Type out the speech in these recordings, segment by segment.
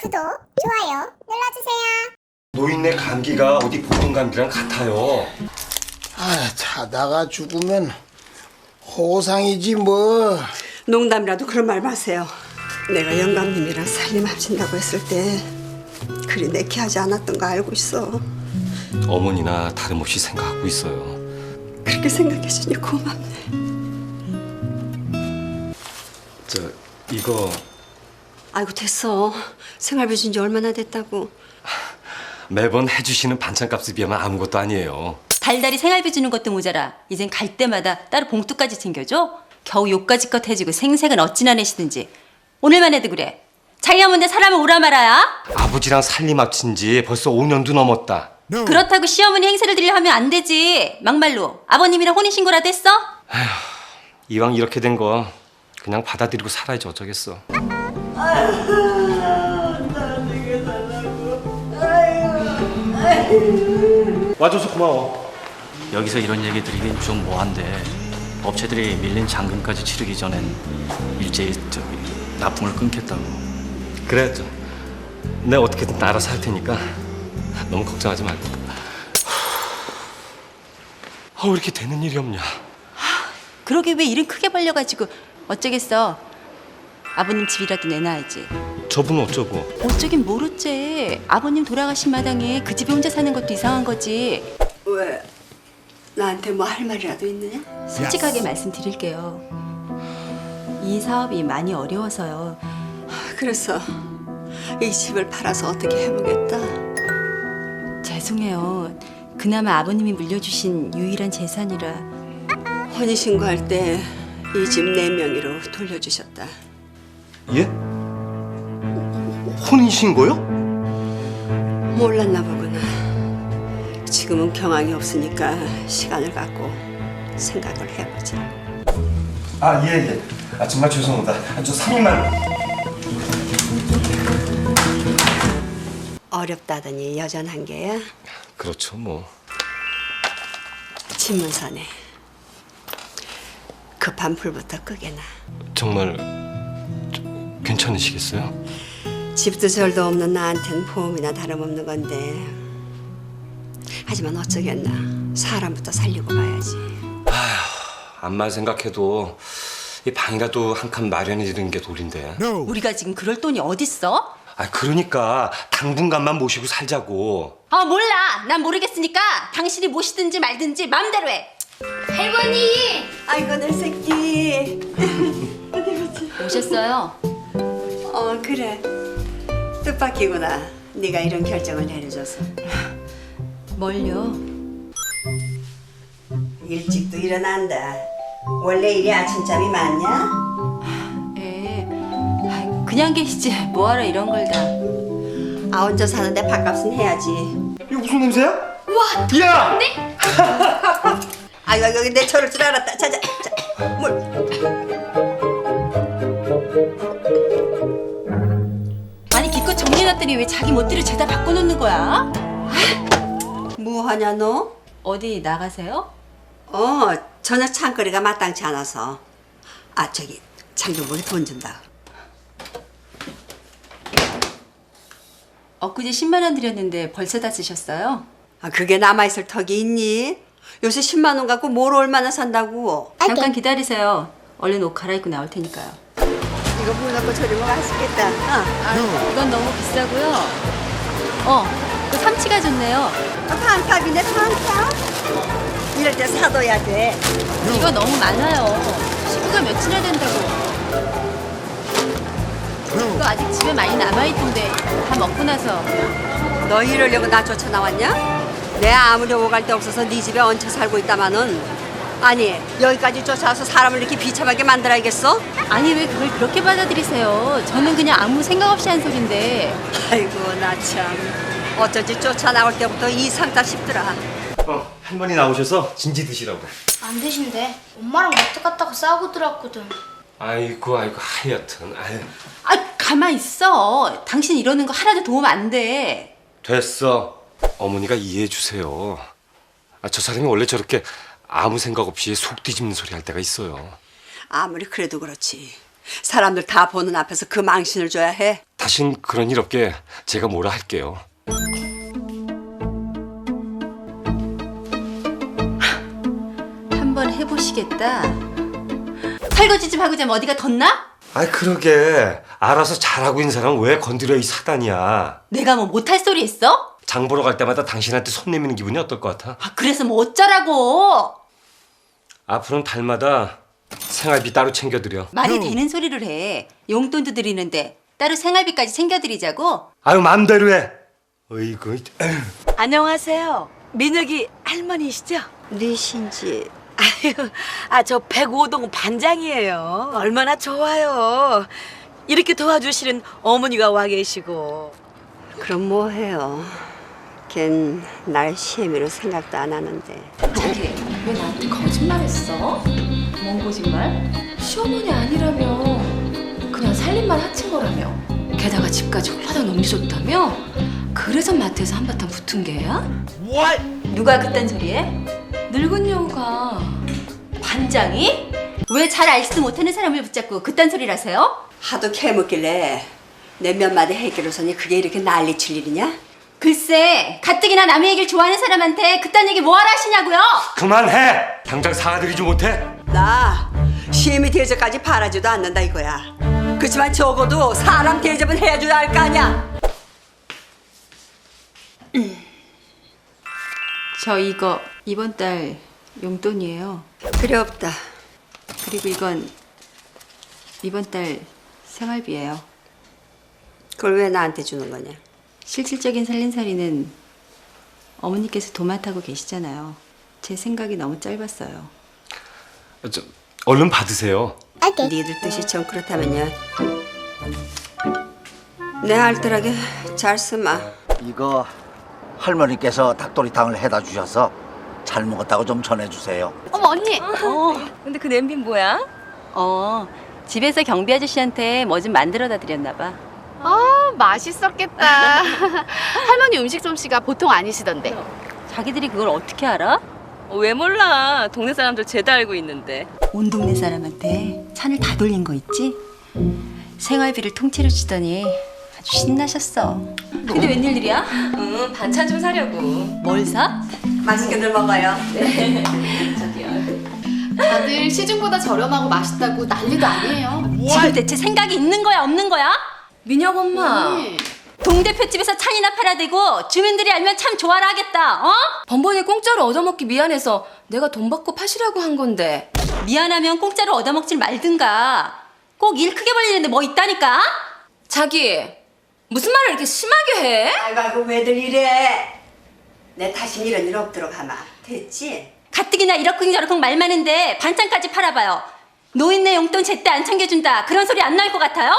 구독, 좋아요 눌러주세요. 노인네 감기가 어디 보통 감기랑 같아요. 아, 자다가 죽으면 호상이지 뭐. 농담이라도 그런 말 마세요. 내가 영감님이랑 살림하신다고 했을 때 그리 내키하지 않았던 거 알고 있어. 어머니나 다름없이 생각하고 있어요. 그렇게 생각해주니 고맙네. 저 이거 아이고 됐어. 생활비 준 지 얼마나 됐다고. 매번 해주시는 반찬값에 비하면 아무것도 아니에요. 달달이 생활비 주는 것도 모자라. 이젠 갈 때마다 따로 봉투까지 챙겨줘. 겨우 욕까지껏 해주고 생색은 어찌나 내시든지. 오늘만 해도 그래. 자기가 뭔데 사람을 오라 말아야? 아버지랑 살림 합친 지 벌써 5년도 넘었다. 그렇다고 시어머니 행세를 들려 하면 안 되지. 막말로 아버님이랑 혼인신고라도 했어? 이왕 이렇게 된 거 그냥 받아들이고 살아야지 어쩌겠어. 와줘서 고마워. 여기서 이런 얘기 드리긴 좀 뭐한데 업체들이 밀린 잔금까지 치르기 전엔 일제히 저기 납품을 끊겠다고 그래 좀. 내가 어떻게든 알아서 할 테니까 너무 걱정하지 말고. 아, 왜 이렇게 되는 일이 없냐? 그러게 왜 일은 크게 벌려가지고 어쩌겠어. 아버님 집이라도 내놔야지. 저분 어쩌고? 어쩌긴 모르지. 아버님 돌아가신 마당에 그 집에 혼자 사는 것도 이상한 거지. 왜? 나한테 뭐 할 말이라도 있느냐? 솔직하게 말씀드릴게요. 이 사업이 많이 어려워서요. 그래서 이 집을 팔아서 어떻게 해보겠다. 죄송해요. 그나마 아버님이 물려주신 유일한 재산이라 혼인신고할 때 이 집 네 명의로 돌려주셨다. 예? 혼인신고요? 몰랐나 보구나. 지금은 경황이 없으니까 시간을 갖고 생각을 해보자. 아, 예, 예. 아, 정말 죄송합니다. 아, 저 3일만. 어렵다더니 여전한 게야. 그렇죠, 뭐. 집문서네. 급한 불부터 끄게나. 정말 저, 괜찮으시겠어요? 집도 절도 없는 나한텐 보험이나 다름없는 건데. 하지만 어쩌겠나. 사람부터 살리고 봐야지. 암만 생각해도 이 방이라도 한 칸 마련해 드리는 게 도리인데. 우리가 지금 그럴 돈이 어딨어? 아, 그러니까 당분간만 모시고 살자고. 아 몰라. 난 모르겠으니까 당신이 모시든지 말든지 마음대로 해. 할머니! 아이고 내 새끼. 오셨어요? 어 그래. 뜻밖이구나. 네가 이런 결정을 내려줘서. 뭘요? 일찍도 일어난다. 원래 이리 아침잠이 많냐? 예. 그냥 계시지 뭐하러 이런 걸 다. 아 혼자 사는데 밥값은 해야지. 이거 무슨 냄새야? 우와! 야! 아이고 여기 내 저럴 줄 알았다. 자자, 자, 물. 정리해놨더니 왜 자기 멋대로 죄다 바꿔놓는 거야? 뭐 하냐 너? 어디 나가세요? 어 저녁 창거리가 마땅치 않아서. 아 저기 장동복이 돈 준다. 엊그제 10만 원 드렸는데 벌써 다 쓰셨어요? 아 그게 남아 있을 턱이 있니? 요새 10만 원 갖고 뭘 얼마나 산다고? 잠깐 기다리세요. 얼른 옷 갈아입고 나올 테니까요. 이거 물 넣고 저리면 맛있겠다. 어. 이건 너무 비싸고요. 어, 그 삼치가 좋네요. 반값이네 반값. 이럴 때 사둬야 돼. 이거 너무 많아요. 식구가 며칠이나 된다고. 이거 아직 집에 많이 남아있던데 다 먹고 나서 너 이러려고 나 쫓아 나왔냐? 내 아무리 오갈 데 없어서 네 집에 얹혀 살고 있다마는 아니 여기까지 쫓아와서 사람을 이렇게 비참하게 만들어야겠어? 아니 왜 그걸 그렇게 받아들이세요? 저는 그냥 아무 생각 없이 한 소린데 아이고 나 참 어쩐지 쫓아 나올 때부터 이상다 싶더라. 어, 할머니 나오셔서 진지 드시라고. 안 되신대. 엄마랑 마트 갔다가 싸우고 들어왔거든. 아이고, 아이고, 하여튼. 아유. 아 가만 있어. 당신 이러는 거 하나도 도움 안 돼. 됐어. 어머니가 이해해 주세요. 아, 저 사람이 원래 저렇게 아무 생각 없이 속 뒤집는 소리 할 때가 있어요. 아무리 그래도 그렇지. 사람들 다 보는 앞에서 그 망신을 줘야 해. 다신 그런 일 없게 제가 뭐라 할게요. 한번 해보시겠다. 설거지 좀 하고 자면 어디가 덧나? 아이 그러게 알아서 잘하고 있는 사람 왜 건드려 이 사단이야. 내가 뭐 못할 소리 있어? 장 보러 갈 때마다 당신한테 손 내미는 기분이 어떨 것 같아? 아 그래서 뭐 어쩌라고? 앞으로는 달마다 생활비 따로 챙겨드려. 말이 되는 소리를 해. 용돈도 드리는데 따로 생활비까지 챙겨드리자고? 아유 마음대로 해. 어이구. 에휴. 안녕하세요. 민혁이 할머니시죠? 뉘신지 아유, 아, 저 105동 반장이에요. 얼마나 좋아요. 이렇게 도와주시는 어머니가 와 계시고. 그럼 뭐해요? 걘 날 시애미로 생각도 안 하는데. 자기 왜 나한테 거짓말했어? 뭔 거짓말? 시어머니 아니라며 그냥 살림만 하친 거라며 게다가 집까지 홀라당 넘기셨다며 그래서 마트에서 한바탕 붙은 게야? 누가 그딴 소리해? 늙은 여우가 반장이? 왜 잘 알지도 못하는 사람을 붙잡고 그딴 소리를 하세요? 하도 캐묻길래 내 몇 마디 해결로서니 그게 이렇게 난리칠 일이냐? 글쎄 가뜩이나 남의 얘기를 좋아하는 사람한테 그딴 얘기 뭐하러 하시냐고요? 그만해. 당장 사과드리지 못해? 나 시애미 대접까지 바라지도 않는다 이거야. 그렇지만 적어도 사람 대접은 해줘야 할 거 아니야. 저 이거 이번 달 용돈이에요. 필요 없다. 그리고 이건 이번 달 생활비예요. 그걸 왜 나한테 주는 거냐? 실질적인 살림살이는 어머니께서 도맡하고 계시잖아요. 제 생각이 너무 짧았어요. 저, 얼른 받으세요. 니들 뜻이 좀 그렇다면요. 내 알뜰하게 잘 쓰마. 이거 할머니께서 닭도리탕을 해다 주셔서 잘 먹었다고 좀 전해주세요. 어머 언니 근데 그 냄비는 뭐야? 어, 집에서 경비 아저씨한테 뭐 좀 만들어다 드렸나 봐. 아 맛있었겠다. 할머니 음식 솜씨가 보통 아니시던데. 자기들이 그걸 어떻게 알아? 왜 몰라. 동네 사람들 죄다 알고 있는데. 온 동네 사람한테 찬을 다 돌린 거 있지? 생활비를 통째로 주더니 아주 신나셨어. 근데 웬일이야? 응, 반찬 좀 사려고. 뭘 사? 맛있게들 먹어요. 다들 시중보다 저렴하고 맛있다고 난리도 아니에요. 지금 대체 생각이 있는 거야 없는 거야? 민혁 엄마 언니. 동대표집에서 찬이나 팔아대고 주민들이 알면 참 좋아라 하겠다. 어? 번번이 공짜로 얻어먹기 미안해서 내가 돈 받고 파시라고 한 건데 미안하면 공짜로 얻어먹질 말든가. 꼭 일 크게 벌리는데 뭐 있다니까? 자기 무슨 말을 이렇게 심하게 해? 아이고 아이고 왜들 이래? 내 다신 이런 일 없도록 하마. 됐지? 가뜩이나 이러쿵 저러쿵 말 많은데 반찬까지 팔아봐요. 노인네 용돈 제때 안 챙겨준다. 그런 소리 안 나올 것 같아요?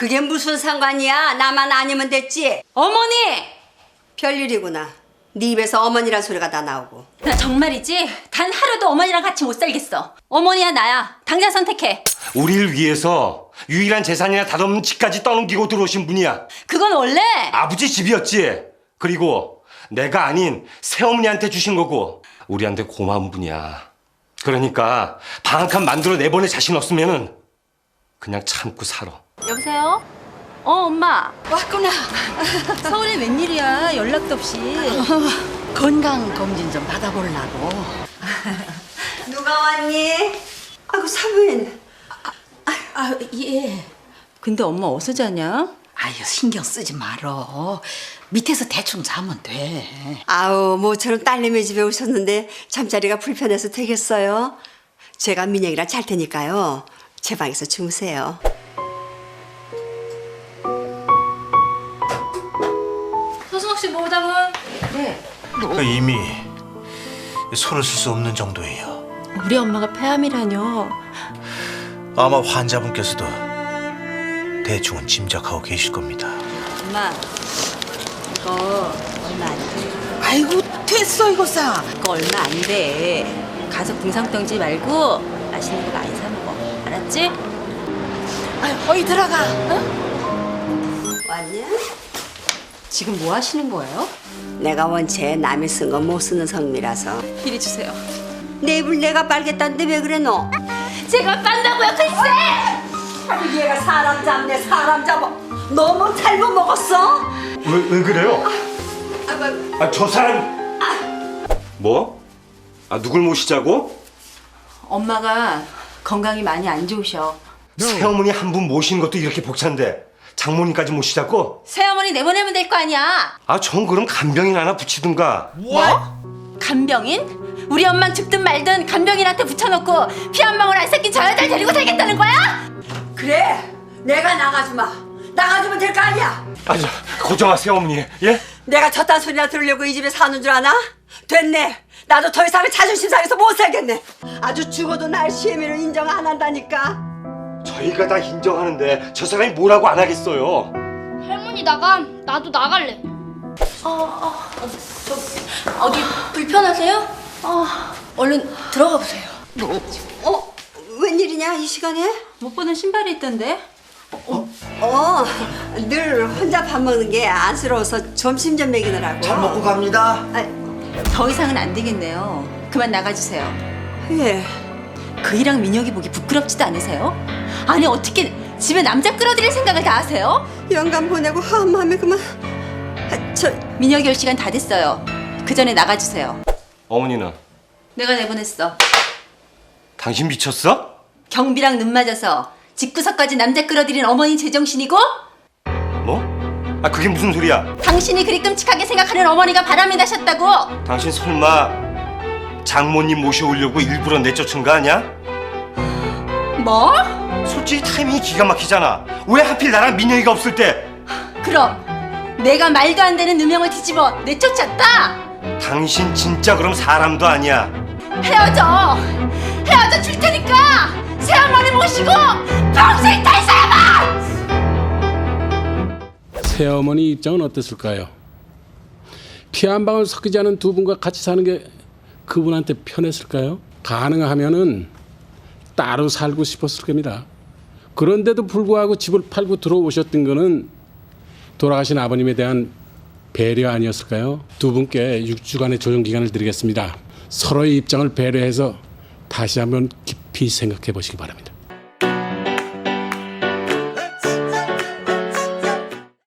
그게 무슨 상관이야? 나만 아니면 됐지. 어머니! 별일이구나. 네 입에서 어머니란 소리가 다 나오고. 나 정말이지 단 하루도 어머니랑 같이 못 살겠어. 어머니야 나야. 당장 선택해. 우리를 위해서 유일한 재산이나 다없는 집까지 떠넘기고 들어오신 분이야. 그건 원래 아버지 집이었지. 그리고 내가 아닌 새어머니한테 주신 거고 우리한테 고마운 분이야. 그러니까 방한칸 만들어 내보낼 자신 없으면은 그냥 참고 살아. 여보세요? 어 엄마 왔구나. 서울에 웬일이야 연락도 없이 건강 검진 좀 받아보려고. 누가 왔니? 아이고 사부인. 아 예. 근데 엄마 어디서 자냐? 아유 신경 쓰지 말어. 밑에서 대충 자면 돼. 아우 모처럼 딸내미 집에 오셨는데 잠자리가 불편해서 되겠어요. 제가 민영이랑 잘 테니까요. 제 방에서 주무세요. 서승욱 씨 뭐다은 그 이미 손을 쓸 수 없는 정도예요. 우리 엄마가 폐암이라뇨 아마 환자분께서도 대충은 짐작하고 계실 겁니다. 엄마 이거 얼마 안 돼 아이고 됐어 이거 사. 이거 얼마 안 돼 가서 궁상 떨지 말고 맛있는 거 많이 사 먹어 알았지? 아유 어이 들어가. 왔냐? 지금 뭐 하시는 거예요? 내가 원체 남이 쓴 거 못 쓰는 성미라서 이리 주세요 내 입을 내가 빨겠다는데 왜 그래 너? 제가 빤다고요 글쎄 참 얘가 사람 잡네 사람 잡아 너무 잘못 먹었어 왜, 왜 그래요? 아, 저 사람. 뭐? 아, 누굴 모시자고? 엄마가 건강이 많이 안 좋으셔. 새어머니 한 분 모시는 것도 이렇게 벅찬데 장모님까지 모시자고? 새어머니 내보내면 될 거 아니야. 아, 전 그럼 간병인 하나 붙이든가. 간병인? 우리 엄만 죽든 말든 간병인한테 붙여놓고 피 한 방울 안 섞인 저 여자를 데리고 살겠다는 거야? 그래 내가 나가주마 나가주면 될 거 아니야 아, 저, 고정아 새어머니, 예? 내가 저딴 소리나 들으려고 이 집에 사는 줄 아나? 됐네 나도 더 이상은 자존심 상해서 못 살겠네 아주 죽어도 날 시애미를 인정 안 한다니까 저희가 다 인정하는데 저 사람이 뭐라고 안 하겠어요. 할머니 나가. 나도 나갈래. 어디 불편하세요? 어, 얼른 들어가 보세요. 어? 웬일이냐 이 시간에? 못 보던 신발이 있던데. 어, 늘 혼자 밥 먹는 게 안쓰러워서 점심 좀 먹이느라고. 잘 먹고 갑니다. 더 이상은 안 되겠네요. 그만 나가주세요. 예. 그이랑 민혁이 보기 부끄럽지도 않으세요? 아니 어떻게 집에 남자 끌어들일 생각을 다 하세요? 영감 보내고 한 마음에 그만. 아, 저 민혁이 올 시간 다 됐어요. 그 전에 나가주세요. 어머니는 내가 내보냈어. 당신 미쳤어? 경비랑 눈 맞아서 집구석까지 남자 끌어들인 어머니 제정신이고 뭐? 아, 그게 무슨 소리야? 당신이 그리 끔찍하게 생각하는 어머니가 바람이 나셨다고. 당신 설마 장모님 모셔오려고 일부러 내쫓은 거 아니야? 뭐? 솔직히 타이밍이 기가 막히잖아. 왜 하필 나랑 민영이가 없을 때 그럼 내가 말도 안 되는 누명을 뒤집어 내쫓았다. 당신 진짜 그럼 사람도 아니야. 헤어져. 헤어져 줄 테니까 새어머니 모시고 평생 살 사람아. 새어머니 입장은 어땠을까요? 피 한 방울 섞이지 않은 두 분과 같이 사는 게 그분한테 편했을까요? 가능하면은 따로 살고 싶었을 겁니다. 그런데도 불구하고 집을 팔고 들어오셨던 거는 돌아가신 아버님에 대한 배려 아니었을까요? 두 분께 6주간의 조정 기간을 드리겠습니다. 서로의 입장을 배려해서 다시 한번 깊이 생각해 보시기 바랍니다.